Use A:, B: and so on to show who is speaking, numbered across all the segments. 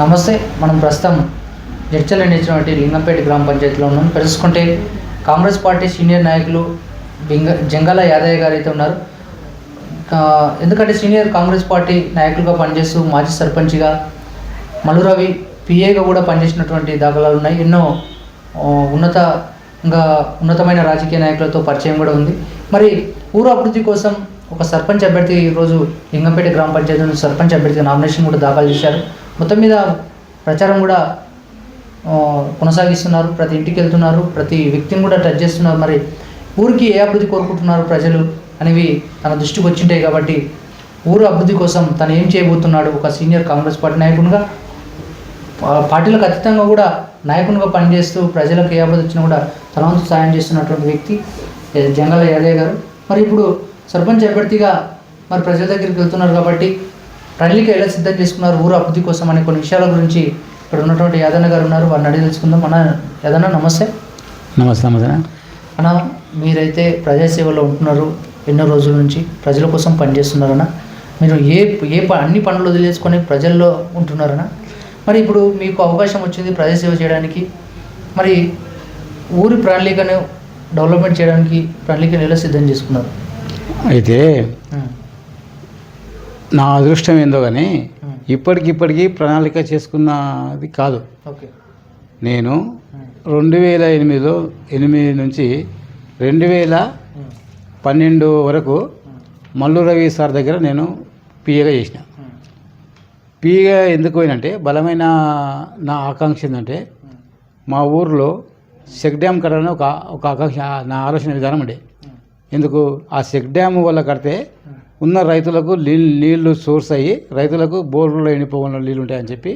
A: నమస్తే మనం ప్రస్తుతం జడ్చల్ నిలిచినటువంటి లింగంపేట గ్రామ పంచాయతీలో ఉన్నాం. తెలుసుకుంటే కాంగ్రెస్ పార్టీ సీనియర్ నాయకులు బింగ జంగాల యాదయ్య గారు అయితే ఉన్నారు. ఎందుకంటే సీనియర్ కాంగ్రెస్ పార్టీ నాయకులుగా పనిచేస్తూ మాజీ సర్పంచ్గా మలురవి పిఏగా కూడా పనిచేసినటువంటి దాఖలాలు ఉన్నాయి. ఎన్నో ఉన్నత ఉన్నతంగా ఉన్నతమైన రాజకీయ నాయకులతో పరిచయం కూడా ఉంది. మరి ఊరు అభివృద్ధి కోసం ఒక సర్పంచ్ అభ్యర్థి ఈరోజు లింగంపేట గ్రామ పంచాయతీ సర్పంచ్ అభ్యర్థి నామినేషన్ కూడా దాఖలు చేశారు. మొత్తం మీద ప్రచారం కూడా కొనసాగిస్తున్నారు. ప్రతి ఇంటికి వెళ్తున్నారు. ప్రతి వ్యక్తిని కూడా టచ్ చేస్తున్నారు. మరి ఊరికి ఏ అభివృద్ధి కోరుకుంటున్నారు ప్రజలు అనేవి తన దృష్టికి వచ్చింటాయి కాబట్టి ఊరు అభివృద్ధి కోసం తను ఏం చేయబోతున్నాడు? ఒక సీనియర్ కాంగ్రెస్ పార్టీ నాయకునిగా పార్టీలకు అతీతంగా కూడా నాయకునిగా పనిచేస్తూ ప్రజలకు ఏ అభివృద్ధి వచ్చినా కూడా తన వంతు సాయం చేస్తున్నటువంటి వ్యక్తి ఏ, జంగాల యాదయ్య గారు. మరి ఇప్పుడు సర్పంచ్ అభ్యర్థిగా మరి ప్రజల దగ్గరికి వెళ్తున్నారు కాబట్టి ప్రణాళిక ఎలా సిద్ధం చేసుకున్నారు? ఊరు అభివృద్ధి కోసం అనే కొన్ని విషయాల గురించి ఇక్కడ ఉన్నటువంటి యాదన్న గారు ఉన్నారు. వారిని అడిగి తెలుసుకుందాం. అన్న యాదన్న నమస్తే.
B: నమస్తే నమస్తే.
A: అన్న మీరైతే ప్రజాసేవలో ఉంటున్నారు ఎన్నో రోజుల నుంచి ప్రజల కోసం పనిచేస్తున్నారన్న మీరు ఏ ఏ అన్ని పనులు వదిలేసుకొని ప్రజల్లో ఉంటున్నారన్న మరి ఇప్పుడు మీకు అవకాశం వచ్చింది ప్రజాసేవ చేయడానికి. మరి ఊరి ప్రణాళికను డెవలప్మెంట్ చేయడానికి ప్రణాళికను ఎలా సిద్ధం చేసుకున్నారు?
B: అయితే నా అదృష్టం ఏందో కానీ ఇప్పటికిప్పటికీ ప్రణాళిక చేసుకున్నది కాదు. నేను రెండు వేల ఎనిమిదిలో ఎనిమిది నుంచి రెండు వేల పన్నెండు వరకు మల్లు రవి సార్ దగ్గర నేను పిఏగా చేసిన. పిఏగా ఎందుకు పోయినంటే బలమైన నా ఆకాంక్ష ఏంటంటే మా ఊర్లో చెక్ డ్యామ్ కట్టాలని ఒక ఒక ఆకాంక్ష నా ఆలోచన విధానం ఉండే. ఎందుకు? ఆ చెక్ డ్యామ్ వల్ల కడితే ఉన్న రైతులకు నీళ్ళు నీళ్ళు సోర్స్ అయ్యి రైతులకు బోర్లో ఎండిపోకుండా నీళ్ళు ఉంటాయని చెప్పి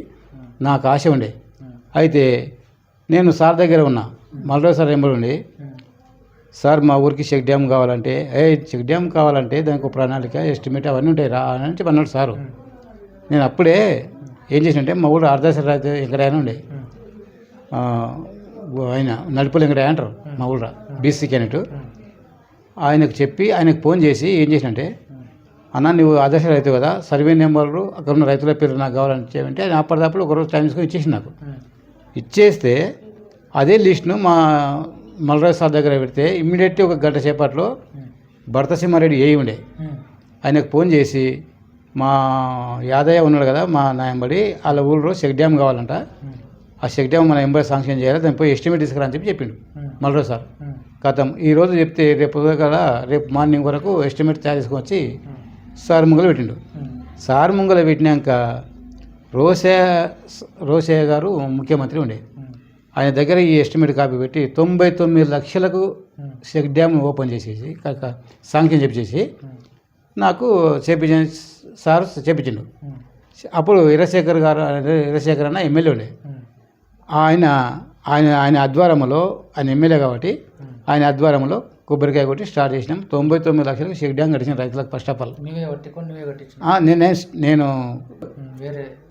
B: నాకు ఆశ ఉండే. అయితే నేను సార్ దగ్గర ఉన్నా. మళ్ళీ సార్ ఎంబడి ఉండి. సార్ మా ఊరికి చెక్ డ్యామ్ కావాలంటే ఏ చెక్ డ్యామ్ కావాలంటే దానికి ఒక ప్రణాళిక ఎస్టిమేట్ అవన్నీ ఉంటాయి రా అని చెప్పి అన్నాడు సారు. నేను అప్పుడే ఏం చేసినంటే మా ఊళ్ళో అర్ధేశ్వర రైతు వెంకటయ్య ఉండే. ఆయన నలుపులు వెంకటయ్య అంటారు మా ఊళ్ళో బీసీ క్యాండిడేట్ ఆయనకు చెప్పి ఆయనకు ఫోన్ చేసి ఏం చేసినంటే అన్న నువ్వు ఆదర్శ రైతు కదా సర్వే నెంబర్లు అక్కడ ఉన్న రైతుల పేరు నాకు కావాలని చెప్పంటే ఆయన అప్పటిదప్పుడు ఒకరోజు టైం తీసుకొని ఇచ్చేసి నాకు. ఇచ్చేస్తే అదే లిస్ట్ను మా మల్రాజ్ సార్ దగ్గర పెడితే ఇమ్మీడియట్లీ ఒక గంట సేపట్లో భరత సింహారెడ్డి ఏ ఉండే. ఆయనకు ఫోన్ చేసి మా యాదయ్య ఉన్నాడు కదా మా నాయంబడి వాళ్ళ ఊళ్ళో చెక్ డ్యామ్ కావాలంట. ఆ చెక్ డ్యామ్ మన ఎంబడి శాంక్షన్ చేయాలి దాని పోయి ఎస్టిమేట్ తీసుకురా అని చెప్పి చెప్పిండు మల్రాజ్ సార్. గతం ఈరోజు చెప్తే రేపు కదా రేపు మార్నింగ్ వరకు ఎస్టిమేట్ తయారు చేసుకొని వచ్చి సార్ ముంగల పెట్టిండు. సార్ ముంగల పెట్టినాక రోసే రోసయ్య గారు ముఖ్యమంత్రి ఉండే. ఆయన దగ్గర ఈ ఎస్టిమేట్ కాపీ పెట్టి తొంభై తొమ్మిది లక్షలకు చెక్ డ్యామ్ ఓపెన్ చేసేసి కాక శాంక్షన్ చేపించేసి నాకు చేపించిన సార్ చేపించిండు. అప్పుడు వీరశేఖర్ గారు వీరశేఖర్ అన్న ఎమ్మెల్యే ఉండే. ఆయన ఆయన ఆయన ఆధ్వర్యంలో ఆయన ఎమ్మెల్యే కాబట్టి ఆయన ఆధ్వర్యంలో కొబ్బరికాయ కొట్టి స్టార్ట్ చేసినాం. తొంభై తొమ్మిది లక్షలకు చెక్ డ్యామ్ కట్టించిన రైతులకు ఫస్ట్ ఆఫ్ ఆల్. నేను నేను-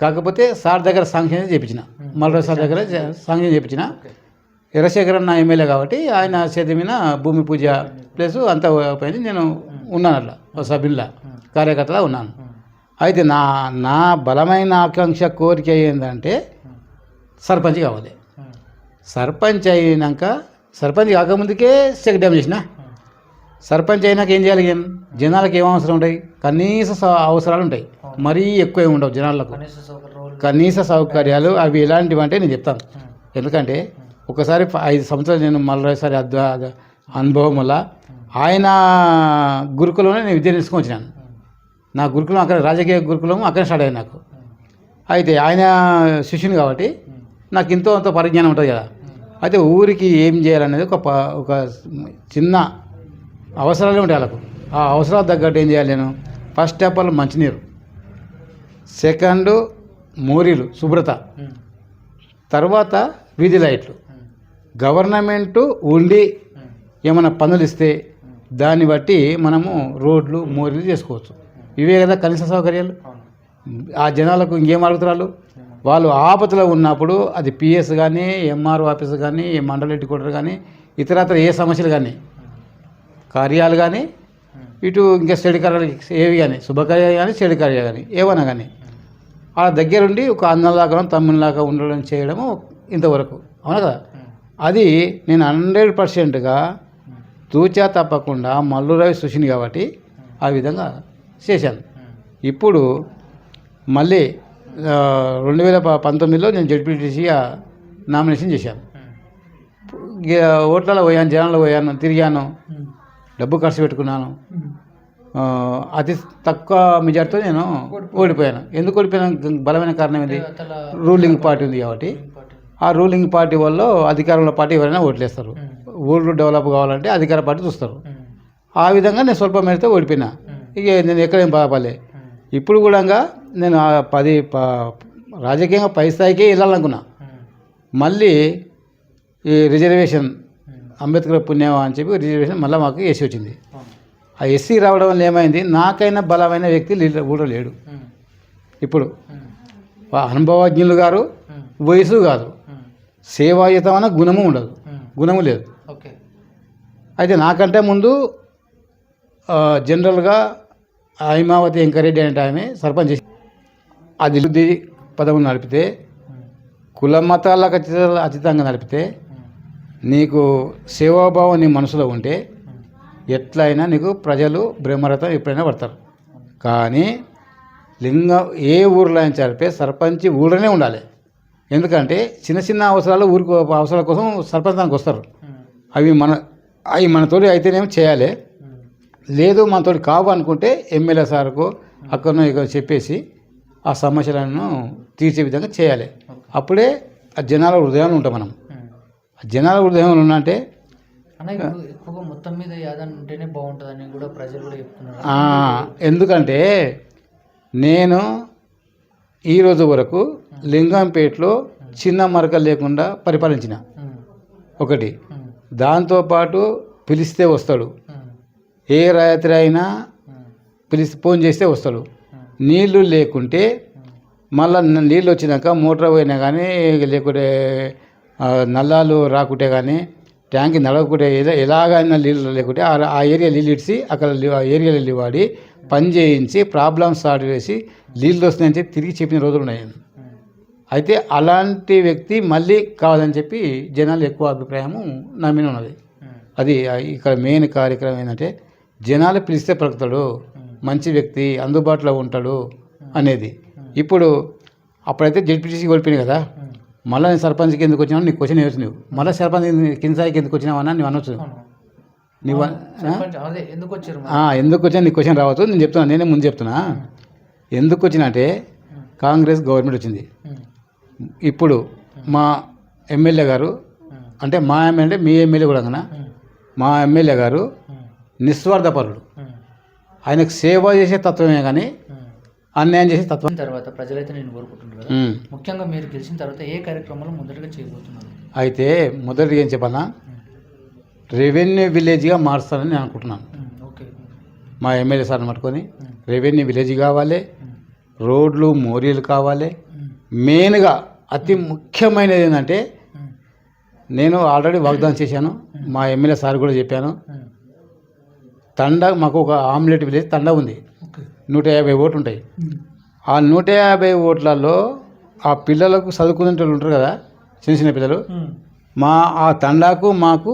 B: కాకపోతే సార్ దగ్గర శాంక్షన్ చేయించిన మల్రా సార్ దగ్గర శాంక్షన్ చేయించిన వీరశేఖర్ అన్న ఎమ్మెల్యే కాబట్టి ఆయన చేతి మీద భూమి పూజ ప్లస్ అంతా పోయింది. నేను ఉన్నాను అట్లా ఒక సభ్యుల్లా కార్యకర్తలా ఉన్నాను. అయితే నా నా బలమైన ఆకాంక్ష కోరిక ఏంటంటే సర్పంచ్ కావాలి. సర్పంచ్ అయినాక సర్పంచ్ కాకముందుకే చెక్ డ్యామ్ చేసిన. సర్పంచ్ అయినాక ఏం చేయాలి ఏం? జనాలకు ఏం అవసరం ఉంటాయి? కనీస అవసరాలు ఉంటాయి. మరీ ఎక్కువ ఏమి ఉండవు జనాలకు.
A: కనీస సౌకర్యాలు
B: అవి ఎలాంటివి అంటే నేను చెప్తాను. ఎందుకంటే ఒకసారి ఐదు సంవత్సరాలు నేను మళ్ళీసారి అద్వ అద- అనుభవం వల్ల ఆయన గురుకులంలో నేను విద్య నేర్చుకొని వచ్చినాను. నా గురుకులం అక్కడ రాజకీయ గురుకులం అక్కడ స్టార్ట్ అయింది నాకు. అయితే ఆయన శిష్యుని కాబట్టి నాకు ఎంతో అంత పరిజ్ఞానం ఉంటుంది కదా. అయితే ఊరికి ఏం చేయాలనేది ఒక ప- ఒక చిన్న అవసరాలు ఉంటాయి వాళ్ళకు. ఆ అవసరాలు తగ్గట్టు ఏం చేయాలి నేను? ఫస్ట్ ఆఫ్ ఆల్ మంచినీరు. సెకండ్ మోరీలు శుభ్రత. తర్వాత వీధి లైట్లు. గవర్నమెంట్ ఉండి ఏమైనా పనులు ఇస్తే దాన్ని బట్టి మనము రోడ్లు మోరీలు చేసుకోవచ్చు. ఇవే కదా కనీస సౌకర్యాలు. ఆ జనాలకు ఇంకేం అడుగుతారు వాళ్ళు ఆపదలో ఉన్నప్పుడు అది పిఎస్ కానీ ఎంఆర్ఓ ఆఫీస్ కానీ మండల హెడ్ క్వార్టర్ కానీ ఇతరత్ర ఏ సమస్యలు కానీ కార్యాలు కానీ ఇటు ఇంకా చెడు కార్యాలు ఏవి కానీ శుభకార్యాలు కానీ చెడు కార్యాలు కానీ ఏవైనా కానీ ఆ దగ్గరుండి ఒక అన్నలాగా తమ్మునిలాగా ఉండడం చేయడము ఇంతవరకు. అవునా కదా? అది నేను హండ్రెడ్ పర్సెంట్గా తూచా తప్పకుండా మల్లురావి సుషిని కాబట్టి ఆ విధంగా చేశాను. ఇప్పుడు మళ్ళీ రెండు వేల పంతొమ్మిదిలో నేను జడ్పీటీసీగా నామినేషన్ చేశాను. ఓట్లలో పోయాను జనాల్లో పోయాను తిరిగాను డబ్బు ఖర్చు పెట్టుకున్నాను. అతి తక్కువ మెజార్టీతో నేను ఓడిపోయాను. ఎందుకు ఓడిపోయాను? బలమైన కారణం ఏంటి రూలింగ్ పార్టీ ఉంది కాబట్టి. ఆ రూలింగ్ పార్టీ వల్ల అధికారంలో పార్టీ ఎవరైనా ఓట్లేస్తారు. ఊళ్ళు డెవలప్ కావాలంటే అధికార పార్టీ చూస్తారు. ఆ విధంగా నేను స్వల్ప మేరతో ఓడిపోయినా ఇక నేను ఎక్కడేం బాధపడలే. ఇప్పుడు కూడా నేను పది రాజకీయంగా పై స్థాయికే వెళ్ళాలనుకున్నా. మళ్ళీ ఈ రిజర్వేషన్ అంబేద్కర్ పుణ్యం అని చెప్పి రిజర్వేషన్ మళ్ళీ మాకు ఎస్సీ వచ్చింది. ఆ ఎస్సీ రావడం వల్ల ఏమైంది? నాకైనా బలమైన వ్యక్తి కూడా లేడు. ఇప్పుడు అనుభవజ్ఞులు గారు వయసు కాదు. సేవాయుతమైన గుణము ఉండదు. గుణము లేదు.
A: ఓకే.
B: అయితే నాకంటే ముందు జనరల్గా హైమావతి వెంకరెడ్డి అనే ఆమె సర్పంచ్ అది అభివృద్ధి నడిపితే కుల మతాలకు అతీత అతీతంగా నడిపితే నీకు సేవాభావం నీ మనసులో ఉంటే ఎట్లయినా నీకు ప్రజలు బ్రహ్మరథం ఎప్పుడైనా పడతారు. కానీ లింగం ఏ ఊర్లో అయినా చదివితే సర్పంచ్ ఊళ్ళోనే ఉండాలి. ఎందుకంటే చిన్న చిన్న అవసరాలు ఊరికి అవసరాల కోసం సర్పంచ్ దానికి వస్తారు. అవి మన అవి మనతోటి అయితేనేమో చేయాలి. లేదు మనతోటి కావు అనుకుంటే ఎమ్మెల్యే సార్కు అక్కడ ఇక్కడ చెప్పేసి ఆ సమస్యలను తీర్చే విధంగా చేయాలి. అప్పుడే ఆ జనాల హృదయంలో ఉంటాం మనం. ఆ జనాల హృదయంలో ఉన్నంటే
A: ఎక్కువగా మొత్తం మీద యాదన్ ఉంటేనే బాగుంటుందని కూడా ప్రజలు కూడా చెప్తున్నారు.
B: ఎందుకంటే నేను ఈరోజు వరకు లింగంపేటలో చిన్న మరకలు లేకుండా పరిపాలించిన. ఒకటి. దాంతోపాటు పిలిస్తే వస్తాడు. ఏ రాత్రి అయినా పిలిచి ఫోన్ చేస్తే వస్తాడు. నీళ్ళు లేకుంటే మళ్ళీ నీళ్ళు వచ్చినాక మోటార్ పోయినా కానీ లేకుంటే నల్లాలు రాకుంటే కానీ ట్యాంక్ నడవకుంటే ఎలా ఎలాగైనా నీళ్ళు లేకుంటే ఆ ఏరియా నీళ్ళు ఇడిచి అక్కడ ఆ ఏరియాలో నీళ్ళు వాడి పని చేయించి ప్రాబ్లమ్స్ స్టార్ట్ చేసి నీళ్ళు వస్తున్నాయని చెప్పి తిరిగి చెప్పిన రోజులు ఉన్నాయి. అయితే అలాంటి వ్యక్తి మళ్ళీ కావాలని చెప్పి జనాలు ఎక్కువ అభిప్రాయము నా మీద ఉన్నది. అది ఇక్కడ మెయిన్ కార్యక్రమం ఏంటంటే జనాలు పిలిస్తే పలుకుతాడు. మంచి వ్యక్తి అందుబాటులో ఉంటాడు అనేది. ఇప్పుడు అప్పుడైతే జడ్పీటీసీ ఓడిపోయినాయి కదా. మళ్ళీ నేను సర్పంచ్కి ఎందుకు వచ్చినావు నీకు క్వశ్చన్ వేయచ్చు నువ్వు మళ్ళీ సర్పంచ్ కింద స్థాయికి ఎందుకు వచ్చినావు అన్న నువ్వు అనొచ్చు. నువ్వు
A: సర్పంచ్ ఎందుకు
B: వచ్చినా నీకు క్వశ్చన్ రావచ్చు నేను చెప్తున్నా నేనే ముందు చెప్తున్నా. ఎందుకు వచ్చినా అంటే కాంగ్రెస్ గవర్నమెంట్ వచ్చింది. ఇప్పుడు మా ఎమ్మెల్యే గారు అంటే మా ఎమ్మెల్యే అంటే మీ ఎమ్మెల్యే కూడా మా ఎమ్మెల్యే గారు నిస్వార్థపరుడు. ఆయనకు సేవ చేసే తత్వమే కానీ. అన్యాయం చేసే తత్వం.
A: తర్వాత ప్రజలైతే నేను కదా.
B: ఉమ్.
A: ముఖ్యంగా మీరు గెలిచిన తర్వాత ఏ కార్యక్రమాలు మొదటగా చేయబోతున్నారు?
B: అయితే మొదటిగా ఏం చెప్పాలా రెవెన్యూ విలేజ్గా మారుస్తానని నేను అనుకుంటున్నాను. మా ఎమ్మెల్యే సార్ని పట్టుకొని రెవెన్యూ విలేజ్ కావాలి రోడ్లు మోరీలు కావాలి. మెయిన్గా అతి ముఖ్యమైనది ఏంటంటే నేను ఆల్రెడీ వాగ్దానం చేశాను. మా ఎమ్మెల్యే సార్ కూడా చెప్పాను. తండ మాకు ఒక ఆమ్లెట్ విలేజ్ తండ ఉంది. నూట యాభై ఓట్లు ఉంటాయి. ఆ నూట యాభై ఓట్లలో ఆ పిల్లలకు చదువుకునే వాళ్ళు ఉంటారు కదా చిన్న చిన్న పిల్లలు. మా ఆ తండాకు మాకు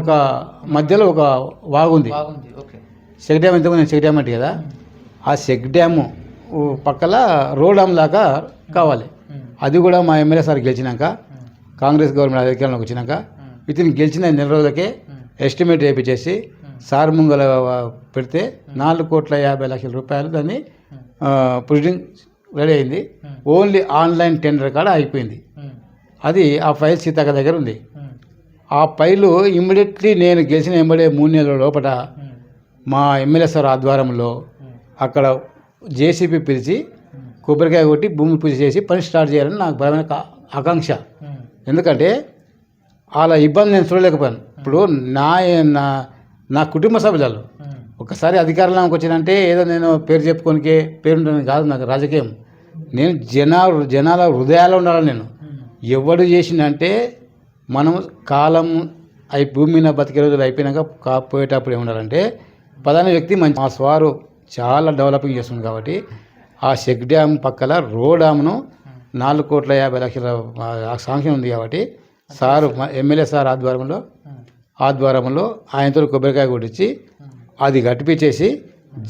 B: ఒక మధ్యలో ఒక వాగుంది చెక్ డ్యామ్ ఇంతకు నేను చెక్ డ్యామ్ అంటే కదా ఆ చెక్ డ్యాము పక్కల రోడ్ డామ్ లాగా కావాలి. అది కూడా మా ఎమ్మెల్యే సార్ గెలిచినాక కాంగ్రెస్ గవర్నమెంట్ అధికారంలోకి వచ్చినాక ఇతను గెలిచిన నెల రోజులకే ఎస్టిమేట్ వేయించేసి సార్ ముంగల పెడితే నాలుగు కోట్ల యాభై లక్షల రూపాయలు దాన్ని ప్రొసీడింగ్ రెడీ అయింది. ఓన్లీ ఆన్లైన్ టెండర్ కాడ అయిపోయింది. అది ఆ ఫైల్ సీతక్క దగ్గర ఉంది. ఆ ఫైలు ఇమ్మీడియట్లీ నేను గెలిచిన ఎంబడే మూడు నెలల లోపల మా ఎమ్మెల్యే సార్ ఆధ్వర్యంలో అక్కడ జేసీబీ పిలిచి కొబ్బరికాయ కొట్టి భూమి పూజ చేసి పని స్టార్ట్ చేయాలని నాకు బలమైన ఆకాంక్ష. ఎందుకంటే అలా ఇబ్బంది నేను చూడలేకపోయాను. ఇప్పుడు నా నా కుటుంబ సభ్యులు ఒకసారి అధికారంలోకి వచ్చినంటే ఏదో నేను పేరు చెప్పుకోనికే పేరుంటాను కాదు నాకు రాజకీయం. నేను జనా జనాల హృదయాలు ఉండాలి నేను. ఎవడు చేసిందంటే మనం కాలం అయి భూమి మీద బతికే రోజులు అయిపోయినాక కాపోయేటప్పుడు ఏముండాలంటే ప్రధాన వ్యక్తి మంచి మా స్వారు చాలా డెవలపింగ్ చేస్తుంది కాబట్టి ఆ చెక్ డ్యామ్ పక్కల రో డ్యామ్ను నాలుగు కోట్ల యాభై లక్షల ఆ శాంక్షన్ ఉంది కాబట్టి సారు ఎమ్మెల్యే సార్ ఆధ్వర్యంలో ఆధ్వర్యంలో ఆయనతో కొబ్బరికాయ కొట్టించి అది గట్టిపించేసి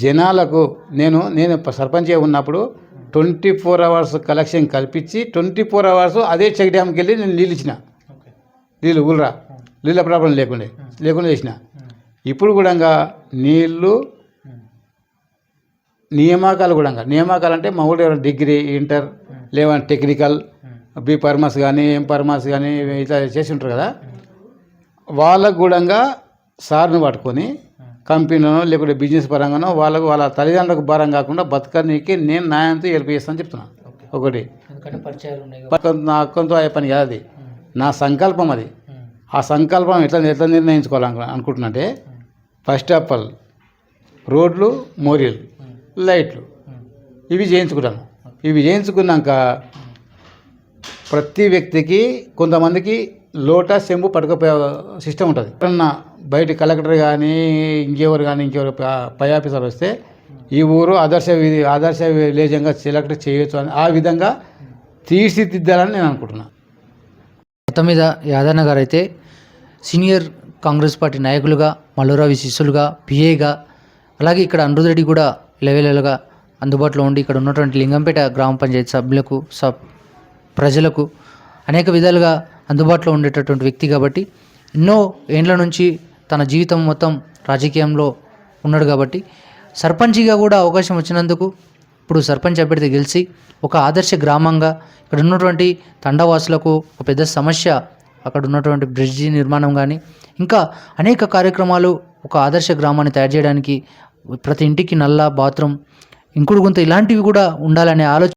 B: జనాలకు నేను నేను సర్పంచ్గా ఉన్నప్పుడు ట్వంటీ ఫోర్ అవర్స్ కలెక్షన్ కల్పించి ట్వంటీ ఫోర్ అవర్స్ అదే చెక్ డ్యామ్కి వెళ్ళి నేను నీళ్ళు ఇచ్చిన. నీళ్ళు ఊళ్ళరా నీళ్ళ ప్రాబ్లం లేకుండే లేకుండా చేసిన. ఇప్పుడు కూడా నీళ్ళు నియామకాలు కూడా నియామకాలు అంటే మా ఊళ్ళో డిగ్రీ ఇంటర్ లేవంటే టెక్నికల్ బి ఫార్మస్ కానీ ఎం ఫార్మస్ కానీ ఇట్లా చేసి ఉంటారు కదా. వాళ్ళకు కూడా సార్ని పట్టుకొని కంపెనీలో లేకుంటే బిజినెస్ పరంగానో వాళ్ళకు వాళ్ళ తల్లిదండ్రులకు భారం కాకుండా బతకనీకి నేను న్యాయంతో హెల్ప్ చేస్తాను చెప్తున్నాను ఒకటి. నా కొంత అయ్యే పని కాదు అది. నా సంకల్పం అది. ఆ సంకల్పం ఎట్లా ఎట్లా నిర్ణయించుకోవాలి అనుకుంటున్నా అంటే ఫస్ట్ ఆఫ్ ఆల్ రోడ్లు
A: ఉమ్,
B: లైట్లు ఇవి చేయించుకుంటాను ఇవి చేయించుకున్నాక ప్రతి వ్యక్తికి కొంతమందికి లోటా సెంబు పడకపోయే సిస్టమ్ ఉంటుంది. ఎప్పుడన్నా బయట కలెక్టర్ కానీ ఇంకెవరు కానీ ఇంకెవరు పై ఆఫీసర్ వస్తే ఈ ఊరు ఆదర్శ విధి ఆదర్శ విలేజంగా సెలెక్ట్ చేయొచ్చు అని ఆ విధంగా తీర్చిదిద్దాలని నేను అనుకుంటున్నాను
A: మొత్తం మీద యాదన్న గారు అయితే సీనియర్ కాంగ్రెస్ పార్టీ నాయకులుగా మల్లూరావి శిష్యులుగా పిఏగా అలాగే ఇక్కడ అనిరుద్ రెడ్డి కూడా లెవెలెలుగా అందుబాటులో ఉండి ఇక్కడ ఉన్నటువంటి లింగంపేట గ్రామ పంచాయతీ సభ్యులకు సబ్ ప్రజలకు అనేక విధాలుగా అందుబాటులో ఉండేటటువంటి వ్యక్తి కాబట్టి ఎన్నో ఏండ్ల నుంచి తన జీవితం మొత్తం రాజకీయంలో ఉన్నాడు కాబట్టి సర్పంచిగా కూడా అవకాశం వచ్చినందుకు ఇప్పుడు సర్పంచ్ అభ్యర్థి గెలిచి ఒక ఆదర్శ గ్రామంగా ఇక్కడ ఉన్నటువంటి తండవాసులకు ఒక పెద్ద సమస్య అక్కడ ఉన్నటువంటి బ్రిడ్జి నిర్మాణం కానీ ఇంకా అనేక కార్యక్రమాలు ఒక ఆదర్శ గ్రామాన్ని తయారు చేయడానికి ప్రతి ఇంటికి నల్ల బాత్రూమ్ ఇంకుడు గుంత ఇలాంటివి కూడా ఉండాలనే ఆలోచన